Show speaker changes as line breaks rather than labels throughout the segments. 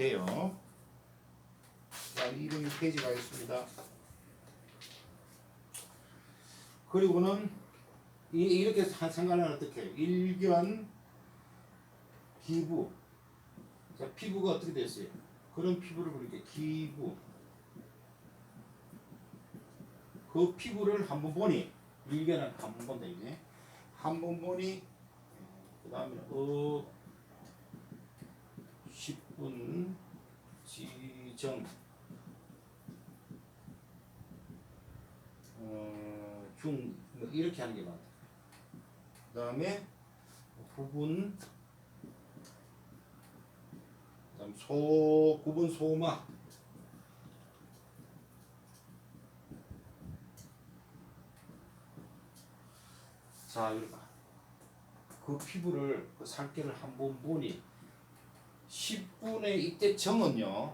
돼요. 자, 206페이지 가겠습니다. 그리고는 이- 이렇게 사- 생각하면 어떻게? 일견 기부 자 피부가 어떻게 됐어요? 그런 피부를 그렇게 기부 그 피부를 한 번 보니 일견은 한 번 본다 이게 한번 보니 그 다음에 어 10분 지정 어, 중 뭐 이렇게 하는 게 많다. 그 다음에 부분 그다음 소 구분 소마 자 봐. 그 피부를 그 살결을 한번 보니 10분의 이때 정은요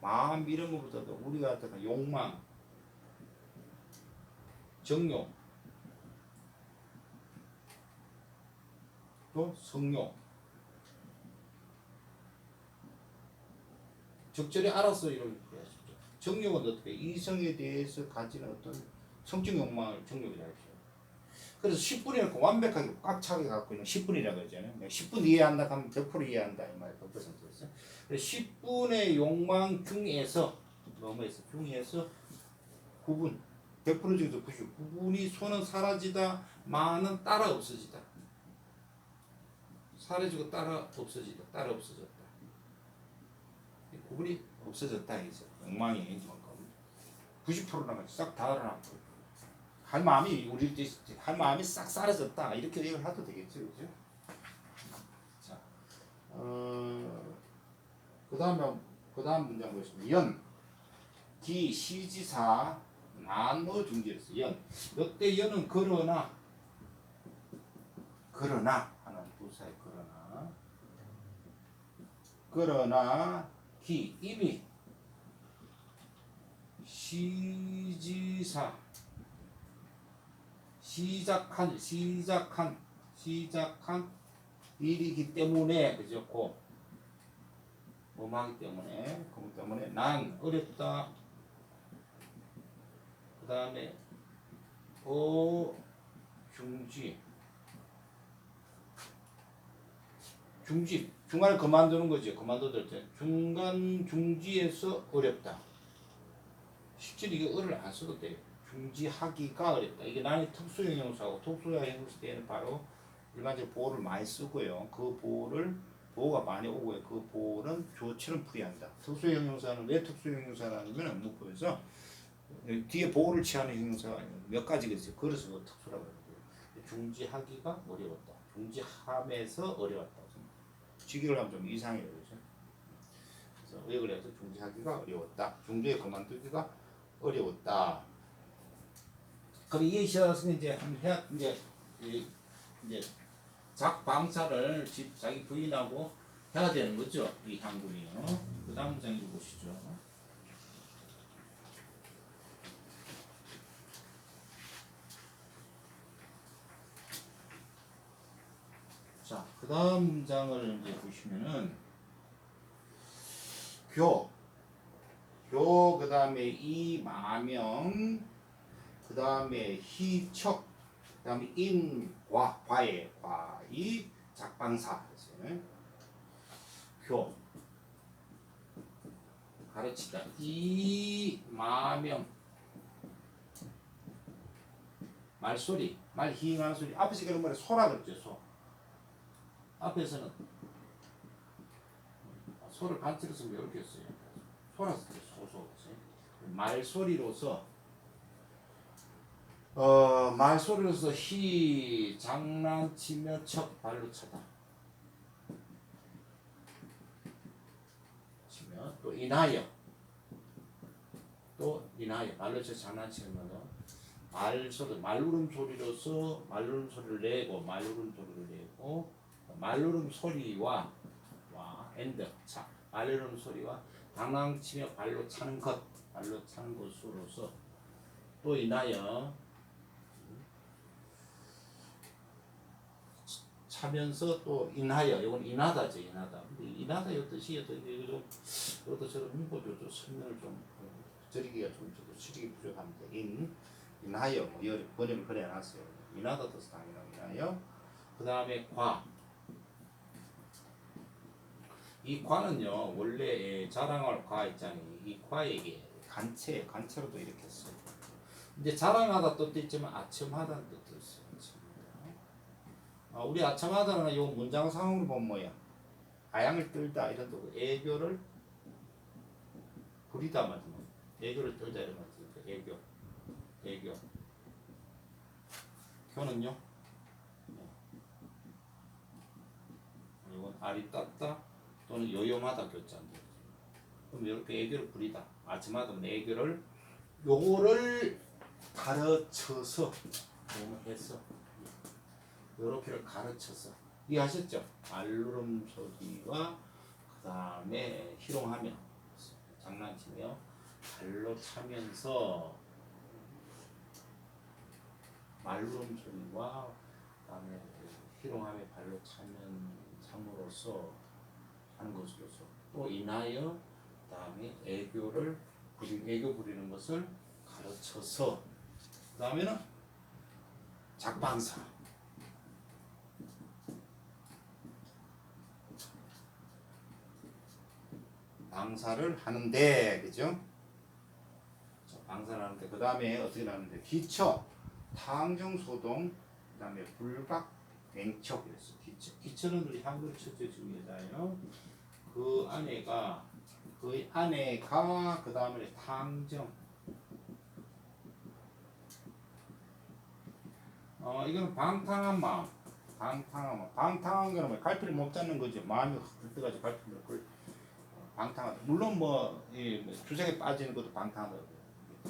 마음 이런 것보다도 우리가 어떤 욕망 정욕 또 성욕 적절히 알아서 해야죠. 정욕은 어떻게 이성에 대해서 가지는 어떤 성적 욕망을 정욕이라고. 그래서 10분이라고 완벽하게 꽉 차게 갖고 있는 10분이라고 그러잖아요. 10분 이해한다 하면 100% 이해한다 이 말, 100%였어요. 그래서 10분의 욕망 중에서 뭐뭐에서 중에서 9분 100% 중에서 99분이 손은 사라지다 마는 따라 없어지다. 사라지고 따라 없어지다. 따라 없어졌다. 이 구분이 없어졌다 이죠. 욕망이 이만큼 90%나 싹다 알아놨고 할 마음이 우리 할 마음이 싹 사라졌다. 이렇게 얘기를 해도 되겠죠, 그죠? 자, 어, 그 다음에 그 다음 문장 보겠습니다. 연, 기, 시지사, 난어 중지했어. 연, 역대 연은 그러나. 그러나. 하는 부사의 그러나. 그러나. 기 이미. 시지사 시작한 시작한 시작한 일이기 때문에 그죠? 고. 뭐하기 때문에 그 때문에. 난 어렵다. 그 다음에 어 중지. 중지. 중간에 그만두는 거죠. 그만두들 때 중간 중지에서 어렵다. 실제로 이게 어를 안 써도 돼요 중지하기가 어렵다. 이게 나의 특수형용사고 특수형용사 때는 바로 일반적으로 보호를 많이 쓰고요. 그 보호를 보호가 많이 오고요. 그 보호는 조치는 풀이한다. 특수형용사는 왜 특수형용사라면 문법에서 뒤에 보호를 취하는 형용사가 몇 가지가 있어요. 그래서 그 특수라고 해요 중지하기가 어려웠다. 중지함에서 어려웠다 직역을 하면 좀 이상해요. 그죠? 그래서 왜 그래서 중지하기가 어려웠다. 중지에 그만두기가 어려웠다 그럼 이 시험은 이제 해야 이제 이- 이제 작 방사를 집 자기 부인하고 해야 되는 거죠 이 한군이요. 그 다음 문장 읽어보시죠. 자, 그 다음 문장을 이제 보시면은 교, 교, 그 다음에 이 마명, 그 다음에 희척, 그 다음에 인 과, 과의, 과이, 작방사. 교, 가르치다. 이 마명, 말소리, 말 희응하는 소리. 앞에서 그런 말에 소라 그랬죠, 소. 앞에서는 소를 이렇게 써요. 소라서 소소. 말소리로서 어 말소리로서 희 장난치며 척 발로 차다. 치며 또 인하여. 또 인하여. 말로 쳐 장난치면 말소리 말울음 소리로서 말울음 소리를 내고 말울음 소리를 내고 말르름 소리와 와 엔드 차. 말르름 소리와 방랑치며 발로 차는 것 발로 차는 것으로서 또 인하여 차면서 또 인하여 이건 인하다죠 인하다. 인하다의 뜻이 어떤 그것도 저런 좀 설명을 좀 어, 드리기가 좀 저도 실력이 부족합니다. 인 인하여 뭐 번역을 그래 놨어요. 인하다 뜻 당연히 인하여. 그 다음에 과. 이 과는요 원래 예, 자랑할 과 있잖아요 이 과에게 간체 간체로도 이렇게 써요. 이제 자랑하다 뜻도 있지만 아첨하다는 아첨하다. 아, 우리 아첨하다는 요 문장 상황을 보면 뭐야? 아양을 떨다. 이런 뜻고 애교를 부리다 말이야? 애교를 떨다 이런 말이죠. 애교. 애교. 교는요? 네. 이건 알이 땄다 또는 요염하다 교자인데 그럼 이렇게 애교를 부리다. 아침마다 애교를 요거를 가르쳐서 해서 요렇게를 가르쳐서. 이해하셨죠? 알루름 소리와 그 다음에 희롱하며 장난치며 발로 차면서 말룸 소리와 그다음에 그 희롱하며 발로 차면 참으로써 하는 것으로서 또 인하여 그다음에 애교를 부리, 애교 부리는 것을 가르쳐서 그다음에는 작방사 방사를 하는데 그죠? 자, 방사를 하는데 그 다음에 어떻게 나오는데? 기처 탕정소동 그 다음에 불각 맹척 이랬어. 기처 기처는 우리 한글 첫째 중에다요. 그 안에가 그 안에가 그 다음에 탕정. 어 이거는 방탕한 마음. 방탕한 마음. 방탕한 거는 뭐 갈피를 못 잡는 거지 마음이 들떠가지고 갈피를 걸 방탕하다. 물론 뭐, 이, 뭐 주색에 빠지는 것도 방탕하다고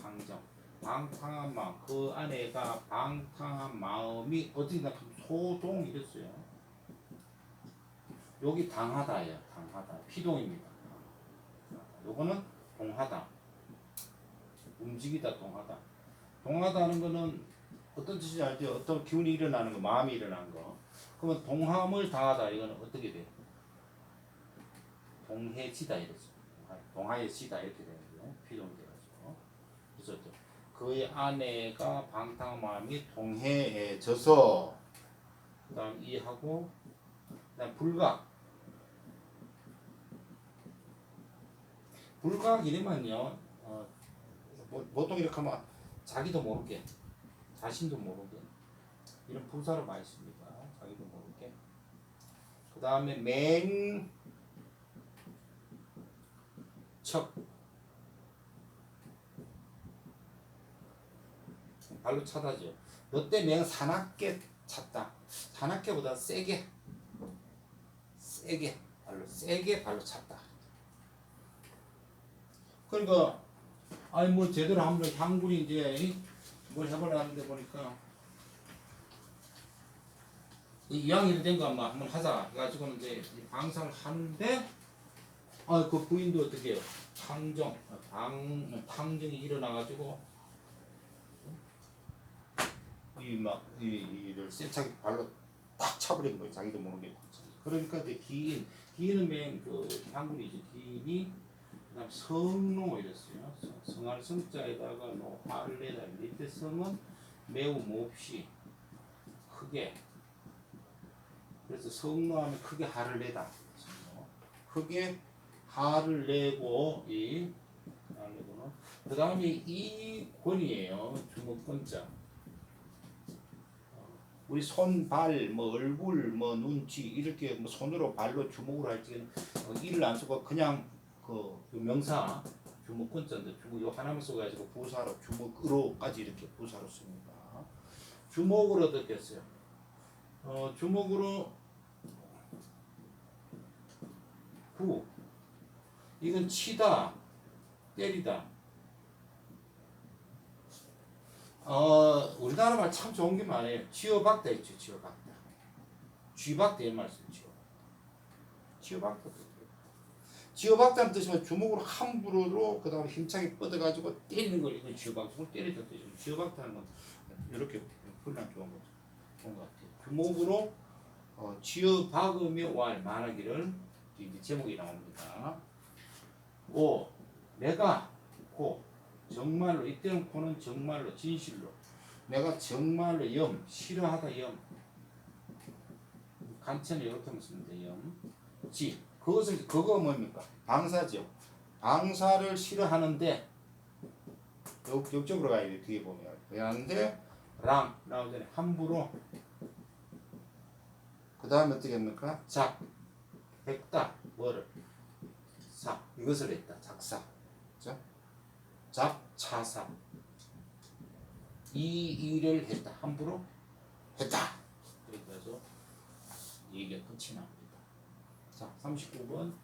방정. 방탕한 마음. 그 안에가 방탕한 마음이 어떻게 나면 소동 이랬어요. 여기 당하다예요 당하다. 피동입니다. 요거는 동하다. 움직이다 동하다. 동하다는 거는 어떤 뜻인지 알죠? 어떤 기운이 일어나는 거 마음이 일어나는 거. 그러면 동함을 다하다. 이거는 어떻게 돼요? 동해지다 이랬어요. 동하에지다 이렇게 되는 거예요. 그래서 또 그의 아내가 방탕한 마음이 동해해져서 그다음 이하고 그다음 불각 불각 이러면요 어, 뭐, 보통 이렇게 하면 자기도 모르게 자신도 모르게 이런 부사를 많이 씁니다. 자기도 모르게 그 다음에 맹 척 발로 차다죠. 롯데 맹 사납게 찼다. 사납게보다 세게 세게 발로 세게 발로 찼다. 그러니까 아니 뭐 제대로 한번 향군이 이제 뭘 해보려는데 보니까 이 이왕 된거 한번 하자 해가지고는 이제 이 방사를 하는데 아그 부인도 어떻게 해요? 탕정 방 탕정이 일어나가지고 이막이 이를 세차게 발로 딱 차버린 거예요. 자기도 모르게 그러니까 이제 기인 기인은 맨그 향군이지. 기인이 그다음 성노 이랬어요. 성- 성할 성자에다가 노화를 내다. 밑에 성은 매우 몹시 크게. 그래서 성노하면 크게 화를 내다. 성노. 크게 화를 내고 이 화를 내고는 그 다음에 이 권이에요 주먹권자 어, 우리 손, 발, 뭐 얼굴, 뭐 눈치 이렇게 뭐 손으로 발로 주먹으로 할 때는 어, 이를 안 쓰고 그냥 그 명사 주먹 권자인데 주먹 요 하나만 써가지고 부사로 주먹으로까지 이렇게 부사로 씁니다. 주먹으로 어떻게 했어요? 어 주먹으로 구 이건 치다 때리다. 어 우리나라 말 참 좋은 게 많아요. 쥐어박다 있죠 쥐어박다 쥐박다 이 말씀 쥐어 쥐어박다 쥐어박다는 뜻이면 주먹으로 함부로 그 다음에 힘차게 뻗어가지고 때리는 걸 이건 쥐어박고 때리다 뜻이죠 쥐어박다는 건 이렇게 훈련 좋은 거죠 좋은 것 같아요. 주먹으로 어, 쥐어 박으며 왈 말하기를 이제 제목이 나옵니다. 5. 내가 고 정말로 이때는 고는 정말로 진실로 내가 정말로 염 싫어하다 염 간체는 이렇게 하면 쓰면 돼 염. 지 그것을 그거 뭡니까? 방사죠. 방사를 싫어하는데 역, 역적으로 가야 돼 뒤에 보면 그러는데 랑 나오잖아요 함부로 그 다음에 어떻게 합니까? 작 했다 뭐를 사. 이것을 했다. 작사. 그죠? 작차사. 이 일을 했다. 함부로 했다. 해서 얘기가 끝이 납니다. 자 39번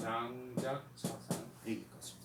장작차상 여기까지입니다